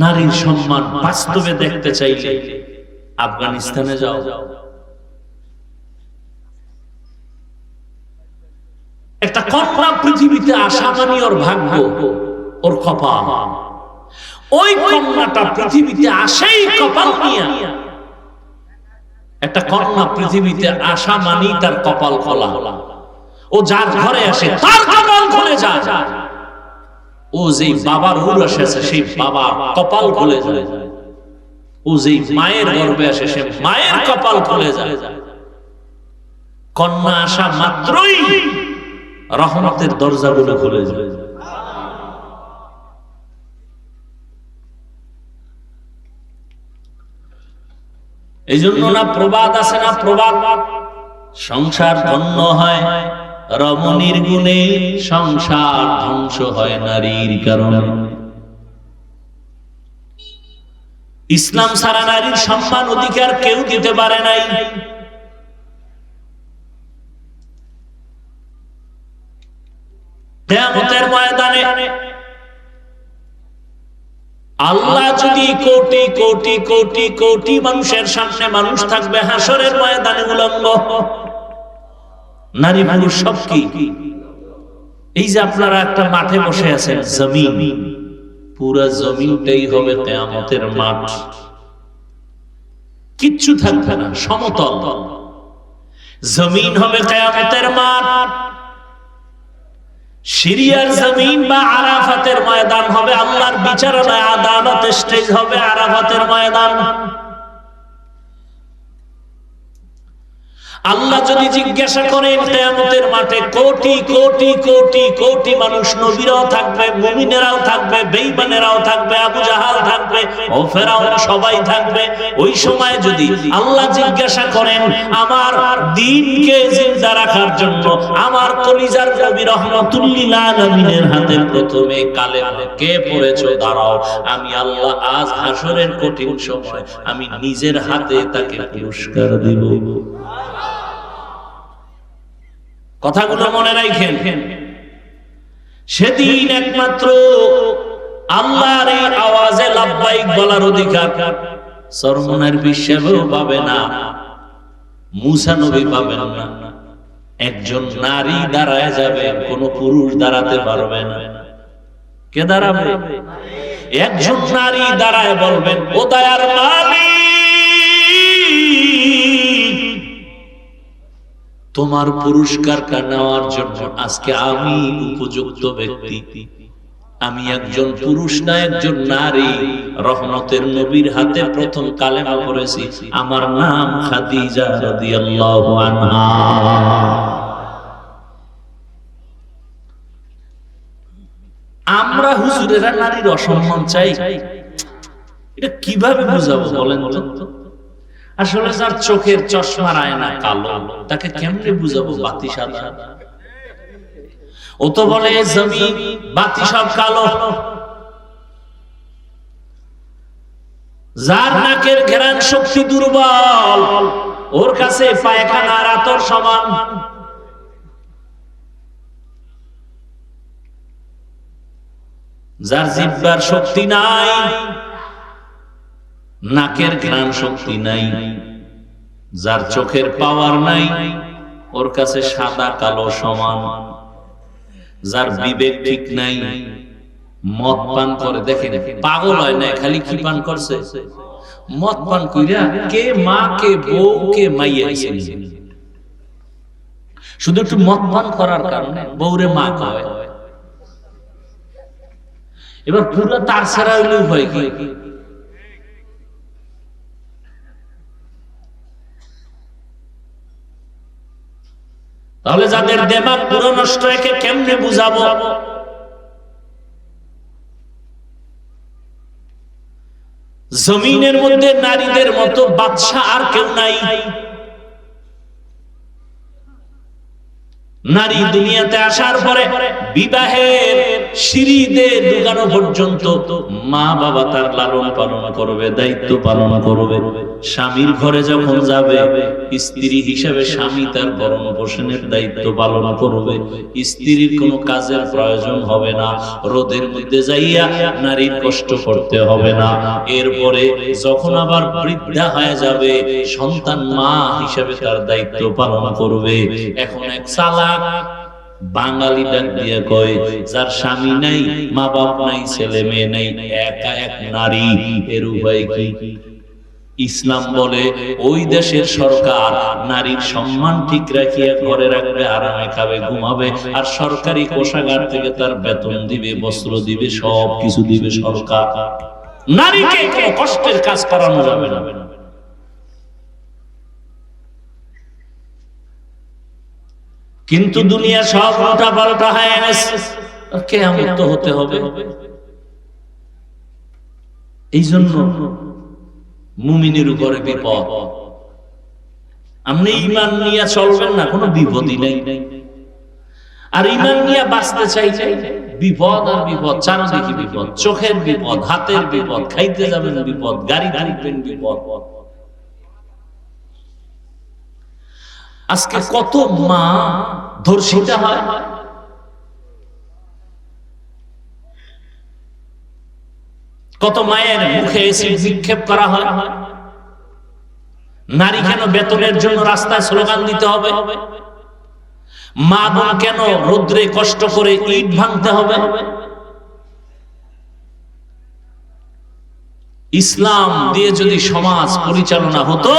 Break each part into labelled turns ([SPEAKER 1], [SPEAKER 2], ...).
[SPEAKER 1] নারীর সম্মান বাস্তবে দেখতে চাইলে আফগানিস্তানে যাও। একটা কন্যা পৃথিবীতে আসা মানে ওর ভাগ্য, ওর কপাল। ওই কন্যাটা পৃথিবীতে আসেই কপাল একটা কন্যা পৃথিবীতে আসা মানি তার কপাল খোলা। ও যার ঘরে আসে, তার কপাল খুলে যায়। ও যেই বাবার উর এসেছে সেই বাবা কপাল খুলে যায়। ও যেই মায়ের গর্বে আসে, সে মায়ের কপাল খুলে যায়। কন্যা আসা মাত্রই রহমতের খুলে যায়। এই জন্য না প্রবাদ আছে, না প্রবাদ। সংসার ধন্য হয়। রমণীর গুণে সংসার ধ্বংস হয় নারীর কারণে। ইসলাম সারা নারীর সম্মান, অধিকার কেউ দিতে পারে নাই। ময়দানে আল্লাহ যদি কোটি কোটি কোটি কোটি মানুষের সামনে মানুষ থাকবে, হাসরের ময়দানে উলঙ্গ। নারী পুরুষ সব কি? এই যে আপনারা একটা মাঠে বসে আছেন, জমিন। পুরা জমিনটাই হবে কেয়ামতের মাঠ। কিচ্ছু থাকবে না, সমতল। জমিন হবে কেয়ামতের মাঠ। সিরিয়ার জমিন বা আরাফাতের ময়দান হবে আল্লাহর বিচারণায়, আদালত স্টেজ হবে আরাফাতের ময়দান। আল্লাহ যদি জিজ্ঞাসা করেন, কেয়ামতের মাঠে কোটি কোটি কোটি কোটি মানুষ নবীরাও থাকবে, মুমিনেরাও থাকবে, বেঈমানেরাও থাকবে, আবু জাহাল থাকবে, ও ফেরাউন সবাই থাকবে। ওই সময় যদি আল্লাহ জিজ্ঞাসা করেন, আমার দিনকে জিন্দা রাখার জন্য আমার কলিজার নবী রহমাতুল্লিল আলামিনের হাতে প্রথমে কালে কে পড়েছো? দাঁড়াও, আমি আল্লাহ আজ হাসরের কঠিন সময়, আমি নিজের হাতে তাকে পুরস্কার দিব। কথাগুলো মনে রাখেন। সেদিন একমাত্র আল্লাহর এই আওয়াজে লাভবাইক বলার অধিকার সরমনের বিশ্বেও পাবে না, মুসা নবী পাবেন না। একজন নারী দাঁড়ায় যাবে, কোন পুরুষ দাঁড়াতে পারবে না। কে দাঁড়াবে? একজন নারী দাঁড়ায় বলবেন, ও দয়ার মালিক তোমার পুরস্কারটা নেওয়ার জন্য আজকে আমি উপযুক্ত ব্যক্তি। আমি একজন পুরুষ না, একজন নারী। রহমতের নবীর হাতে প্রথম কালেমা পড়েছি। আমার নাম আমরা হুজুরেরা নারীর অসম্মান চাই। এটা কীভাবে বুঝাবো বলেন তো? আসলে যার চোখের চশমার আয়না কালো, তাকে কেমনে বুঝাবো বাতি সাদা? ও তো বলে জমিন বাতি সব কালো। যার নাকের ঘেরান শক্তি দুর্বল, ওর কাছে পায়খানা রাতর সমান। যার জিব্বার শক্তি নাই নাকের ঘ্রাণ শক্তি নাই, যার চোখের পাওয়ার নাই, ওর কাছে সাদা কালো সমান, যার বিবেক ঠিক নাই। মদ পান করে দেখেন, পাগল হয় না খালি কি পান করছে? মদ পান কইরা কে মা, কে বউ, কে মাইয়া শুধু একটু মদ পান করার কারণে বউরে মা কয়। এবার পুরো তার ছাড়া হইলেও হয় কি? তাহলে যাদের দেমাগ পুরো নষ্ট রেখে কেমনে বুঝাবো? জমিনের মধ্যে নারীদের মতো বাদশা আর কেউ নাই। নারী দুনিয়াতে আসার পরে বিবাহের সিঁড়িতে ঢুকানো পর্যন্ত মা বাবা তার লালন পালন করবে, দায়িত্ব পালন করবে। স্বামীর ঘরে যখন যাবে, স্ত্রী হিসেবে স্বামী তার ভরণ পোষণের দায়িত্ব পালন করবে। স্ত্রীর কোনো কাজের প্রয়োজন হবে না, রোদের মধ্যে যাইয়া নারীর কষ্ট করতে হবে না। এরপরে যখন আবার বৃদ্ধা হয়ে যাবে, সন্তান মা হিসেবে তার দায়িত্ব পালন করবে। এখন এক চালাক বাঙালি ডাক দিয়ে কয়, যার স্বামী নাই মা বাপ নাই, ছেলে মেয়ে নাই, একা এক নারী, এর উভয় কি? ইসলাম বলে, ওই দেশের সরকার নারীর সম্মান ঠিক রাখিয়া ঘরে রাখবে, আরামে খাবে, ঘুমাবে, আর সরকারি কোষাগার থেকে তার বেতন দিবে, বস্ত্র দিবে সব কিছু দিবে সরকার। নারীকে কষ্টের কাজ করানো যাবে না। কিন্তু দুনিয়া সব উল্টা পাল্টা হয়ে গেছে। কেমন তো হতে হবে। এই জন্য মুমিনের উপরে বিপদ। আপনি ইমান নিয়ে চলবেন না কোনো বিপদই নাই। আর ইমান নিয়ে বাঁচতে চাই চাইছে বিপদ আর বিপদ চারদিকে বিপদ চোখের বিপদ হাতের বিপদ খাইতে যাবেন বিপদ গাড়ি গাড়িবেন বিপদ। আজকে কত মা ধর্ষিতা হয়? কত মায়ের মুখে এসিড নিক্ষেপ করা হয়? নারী কেন বেতনের জন্য রাস্তায় স্লোগান দিতে হবে? মা বোন কেন রোদ্রে কষ্ট করে ইট ভাঙতে হবে? ইসলাম দিয়ে যদি সমাজ পরিচালনা হতো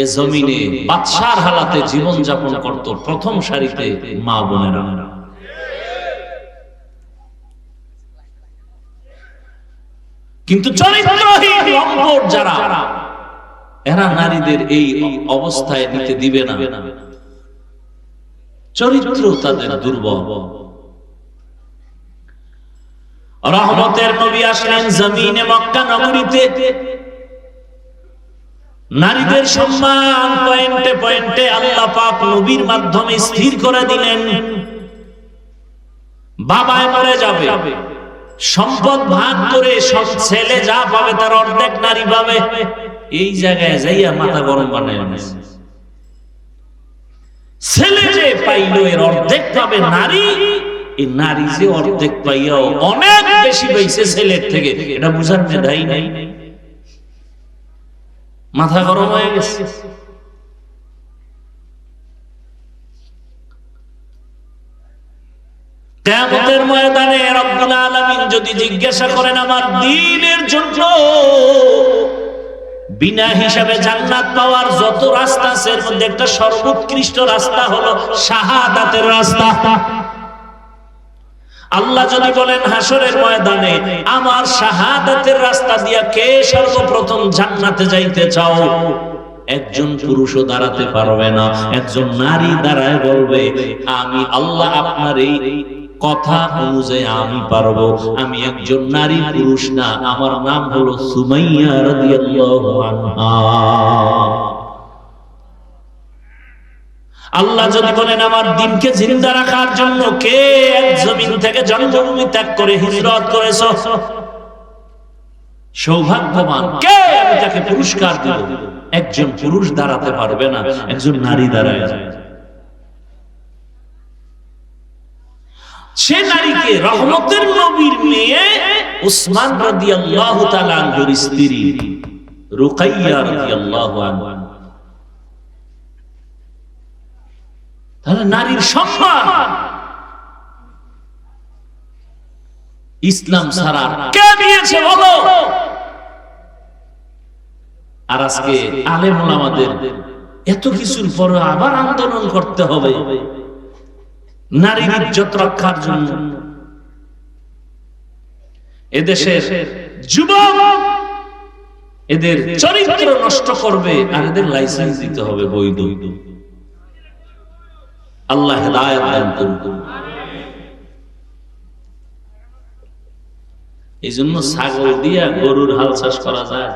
[SPEAKER 1] এ জমিনে বাদশার হালাতে জীবন যাপন করত প্রথম সারিতে মা বোনেরা। কিন্তু যারা, এরা নারীদের এই অবস্থায় নিতে দিবে না। চরিত্র তাদের দুর্বল। রহমতের নবী আসলেন জমিনে মক্কা নগরীতে। নারীদের সম্মান পয়েন্টে পয়েন্টে আল্লাহ পাক নবীর মাধ্যমে স্থির করে দিলেন। বাবায় মরে যাবে। সম্পদ ভাগ করে সব ছেলে যা পাবে তার অর্ধেক নারী পাবে। এই জায়গায় যাইয়া মাথা গরম বানায় ছেলে যে পাইলো এর অর্ধেক পাবে নারী এই নারী যে অর্ধেক পাইয়াও অনেক বেশি পাইছে ছেলের থেকে। এটা বুঝার মেধাই নাই। মাথা গরম হয়ে গেছে। কেয়ামতের ময়দানে রব্বুল আলামিন যদি জিজ্ঞাসা করেন আমার দ্বীনের জন্য, বিনা হিসাবে জান্নাত পাওয়ার যত রাস্তা আছে, এর মধ্যে একটা সর্বোৎকৃষ্ট রাস্তা হলো শাহাদাতের রাস্তা। আল্লাহ যদি বলেন হাসরের ময়দানে, আমার শাহাদাতের রাস্তা দিয়া কে সর্বপ্রথম জান্নাতে যাইতে চাও? একজন পুরুষও দাঁড়াতে পারবে না, একজন নারী দাঁড়ায় বলবে, আমি আল্লাহ আপনার এই কথা অনুযায়ী আমি পারব। আমি একজন নারী পুরুষ না, আমার নাম হলো সুমাইয়া রাদিয়াল্লাহু আনহা। আল্লাহ যদি বলেন, আমার দিনকে জিন্দা রাখার জন্য কে এক জমিন থেকে জন্মভূমি ত্যাগ করে হিজরত করেছ? সৌভাগ্যবান কে আমি তাকে পুরস্কার দেব একজন পুরুষ দাঁড়াতে পারবে না, একজন নারী দাঁড়ায় সে নারীকে রহমতের নবীর মেয়ে উসমান রাদিয়াল্লাহু তাআলা আনহুর স্ত্রী রুকাইয়া রাদিয়াল্লাহু আনহা। তাহলে নারীর সম্মান। ইসলাম ছাড়া কে দিয়েছে বলো? আর আজকে আলেম আমাদের এত কিছুর পর আবার আন্দোলন করতে হবে। নারীর ইজ্জত রক্ষার জন্য। এদেশের যুবক এদের চরিত্র নষ্ট করবে আর এদের লাইসেন্স দিতে হবে বৈধ। আল্লাহ এই জন্য ছাগল দিয়া গরুর হাল চাষ করা যায়।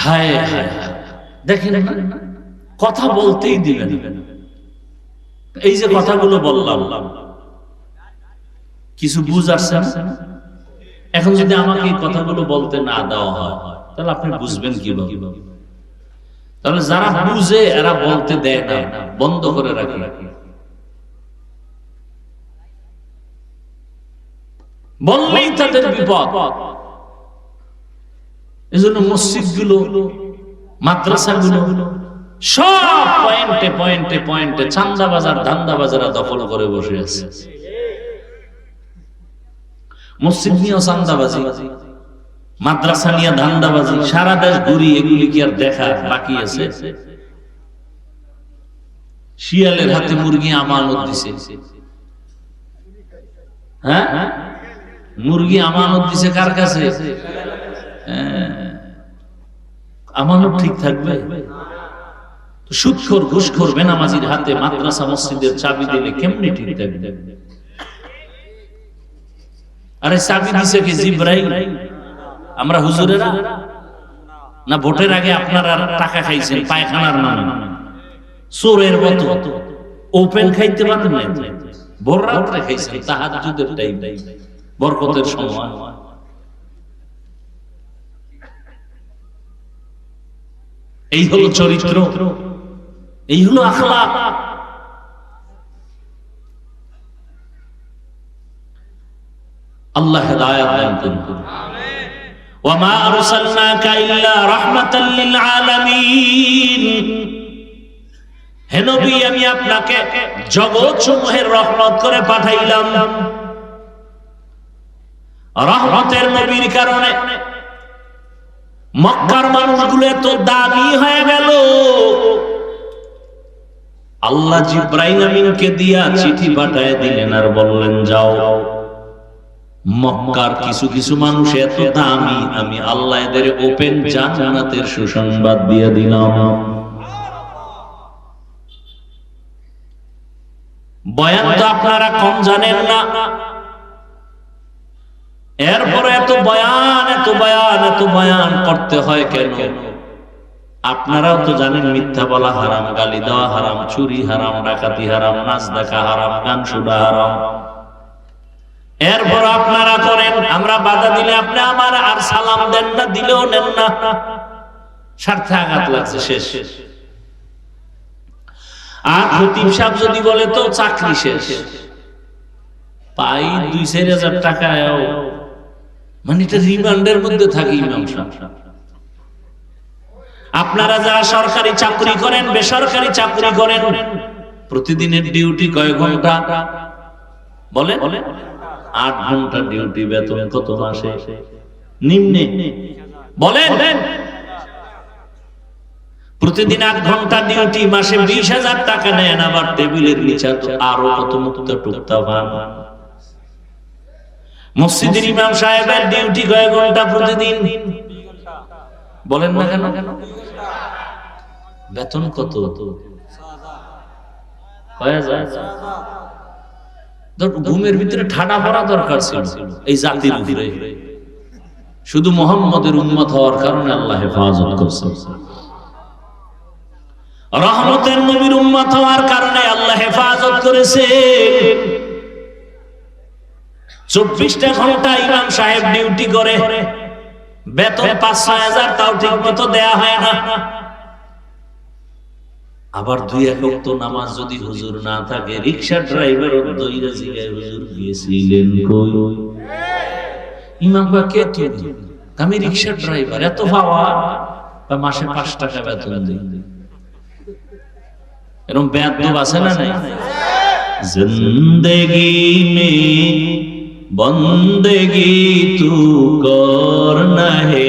[SPEAKER 1] হায় দেখেন কথা বলতেই দিবেন এই যে কথাগুলো বললাম, কিছু বুঝ আসছে এখন যদি আমাকে এই কথাগুলো বলতে না দেওয়া হয়, তাহলে আপনি বুঝবেন কীভাবে? তাহলে যারা বুঝে, এরা বলতে দেয় না, বন্ধ করে রাখে। বললেই তাদের বিপদ। এজন্য মসজিদগুলো মাদ্রাসা গুলো সব পয়েন্টে পয়েন্টে পয়েন্টে চান্দা বাজার, ধান্দা বাজারা দখল করে বসে আছে। মসজিদ নিয়েও চান্দাবাজি। মাদ্রাসা নিয়ে ধান্দাবাজি, সারা দেশ ঘুরি এগুলি কি আর দেখা বাকি আছে? শিয়ালের হাতে মুরগি আমানত দিছে। হ্যাঁ? মুরগি আমানত দিছে কার কাছে? হ্যাঁ। আমানত ঠিক থাকবে। সুৎখোর, ঘুষখোর বেনামাজির হাতে মাদ্রাসা মসজিদের চাবি দিলে কেমনি ঠিক থাকবে? আরে চাবি দিছে কি জিব্রাইল? আমরা হুজুরেরা? না, ভোটের আগে আপনারা টাকা খাইছেন, পায়খানার নামে। চোরের মতো। ওপেন খাইতে পারেন না। ভোর রাত্রে খাইছেন, তাহাজ্জুদের টাইম বরকতের সময়। এই হলো চরিত্র। এই হলো আখলাক আল্লাহ হেদায়াত দান করুন। আরসালনাকা ইল্লা রাহমাতাল লিল আলামিন। হে নবী, আমি আপনাকে জগৎ সমূহের রহমত করে পাঠাইলাম। রহমতের নবীর কারণে মক্কার মানুষগুলো এত দামি হয়ে গেল। আল্লাহ জিব্রাইল আমিনকে দিয়া চিঠি পাঠায় দিলেন আর বললেন, যাও। মক্কার কিছু কিছু মানুষ এত দামি, আমি আল্লাহ এদের ওপেন জান্নাতের সুসংবাদ দিয়ে দিলাম। আপনারা কম জানেন না। এরপরে এত বয়ান এত বয়ান এত বয়ান করতে হয় কেন? আপনারাও তো জানেন মিথ্যা বলা হারাম, গালি দেওয়া হারাম, চুরি হারাম, ডাকাতি হারাম, নাচ দেখা হারাম, গান শোনা হারাম। এরপর আপনারা করেন, আমরা বাধা দিলে আপনি আমার আর সালাম দেন না, দিলেও নেন না। স্বার্থে আঘাত লাগছে শেষ। আর খতিব সাহেব যদি বলে তো চাকরি শেষ। পাই দুই চার হাজার টাকা মানে এটা রিমান্ডের মধ্যে থাকি ইমাম সাহেব। আপনারা যারা সরকারি চাকরি করেন, বেসরকারি চাকরি করেন, প্রতিদিনের ডিউটি কয় ঘণ্টা? বলে আট ঘণ্টা ডিউটি বেতন কত মাসে? নিম্নে। বলেন। প্রতিদিন আট ঘণ্টা ডিউটি, মাসে বিশ হাজার টাকা নেন আবার টেবিলের নিচে আরও কত মুক্ত টুকতা পান মসজিদের ইমাম সাহেবের ডিউটি কয়েক ঘণ্টা প্রতিদিন? বলেন না কেন? বেতন কত? কয় হাজার। ঘুমের ভিতরে ঠাডা পড়া দরকার ছিল, এই জাতির উপরে। শুধু মোহাম্মদের উন্মত হওয়ার কারণে আল্লাহ হেফাজত করছে রহমতের নবীর উম্মত হওয়ার কারণে আল্লাহ হেফাজত করেছে চব্বিশটা ঘণ্টা ইমাম সাহেব ডিউটি করে, বেতন পাঁচ ছয় হাজার, তাও ঠিক মতো দেয়া হয় না। আবার দুই একক তো নামাজ যদি হুজুর না থাকে, রিক্সা ড্রাইভার দইরা জিগায় হুজুর গিয়েছিলেন কই? ইমাম বা কে তুমি আমি রিক্সা ড্রাইভার এত পাওয়া, বা মাসে পাঁচ টাকা বেতন দিই এরকম বেদব আছে না নাই? জিন্দগি মে বন্দেগি তু কর না হে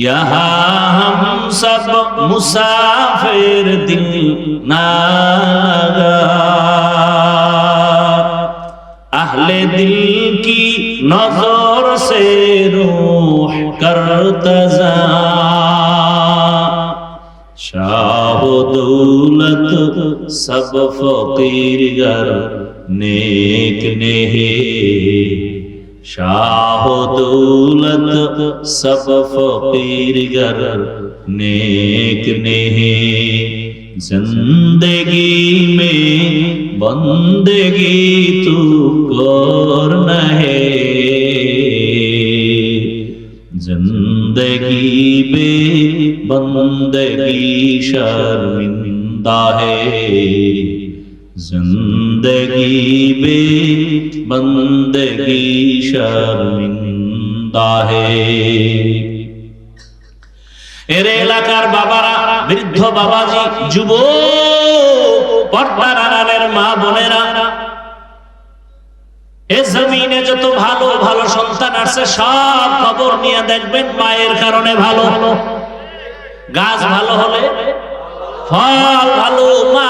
[SPEAKER 1] یہاں ہم سب مسافر دل ناگا اہل دل کی نظر سے روح کرتزا شاہ دولت سب فقیر گر نیک نہیں शाह दौलत सब फकीर गर नेक नेहे। ज़िंदगी में बंदगी तू कर ज़िंदगी में बंदगी शर्मिंदा है। ज़िंदगी में بندگی شرمندہ ہے এর এলাকার বাবারা, বৃদ্ধ বাবাজি, যুব পর্দার মা বোনেরা, এ জমিনে যত ভালো ভালো সন্তান আছে সব খবর নিয়ে দেখবেন মায়ের কারণে ভালো। গাছ ভালো হলে ফল ভালো, মা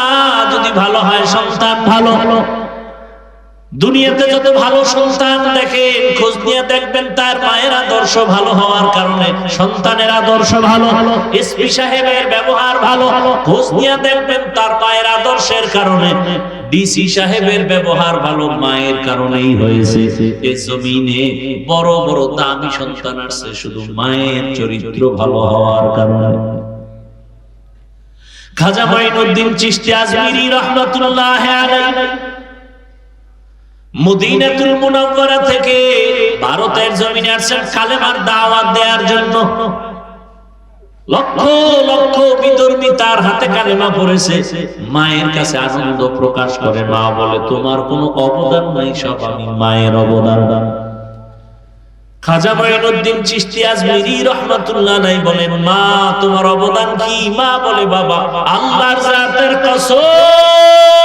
[SPEAKER 1] যদি ভালো হয়, সন্তান ভালো। দুনিয়াতে যত ভালো সন্তান দেখেন, খোঁজ নিয়ে দেখবেন তার মায়ের আদর্শ ভালো হওয়ার কারণে সন্তানের আদর্শ ভালো, এসপি সাহেবের ব্যবহার ভালো, খোঁজ নিয়ে দেখবেন তার মায়ের আদর্শের কারণে, ডিসি সাহেবের ব্যবহার ভালো, মায়ের কারণেই হয়েছে। এ জমিনে বড় বড় দামি সন্তান আসছে শুধু মায়ের চরিত্র ভালো হওয়ার কারণে। খাজা মাইনুদ্দিন চিশতি আজমিরি রহমাতুল্লাহ আলাইহি মদিনাতুল মুনাওয়ারা থেকে ভারতের জমিনে আসছেন কালেমার দাওয়াত দেওয়ার জন্য। লক্ষ লক্ষ বিধর্মী তার হাতে কালেমা পড়েছে। মায়ের কাছে আনন্দ প্রকাশ করে, মা বলে, তোমার কোনো অবদান নাই সব আমি মায়ের অবদান। খাজা মঈনুদ্দিন চিশতি আজমিরি রহমাতুল্লাহ নাই বলেন, মা, তোমার অবদান কি? মা বলে, বাবা, আল্লাহর জাতের কসম।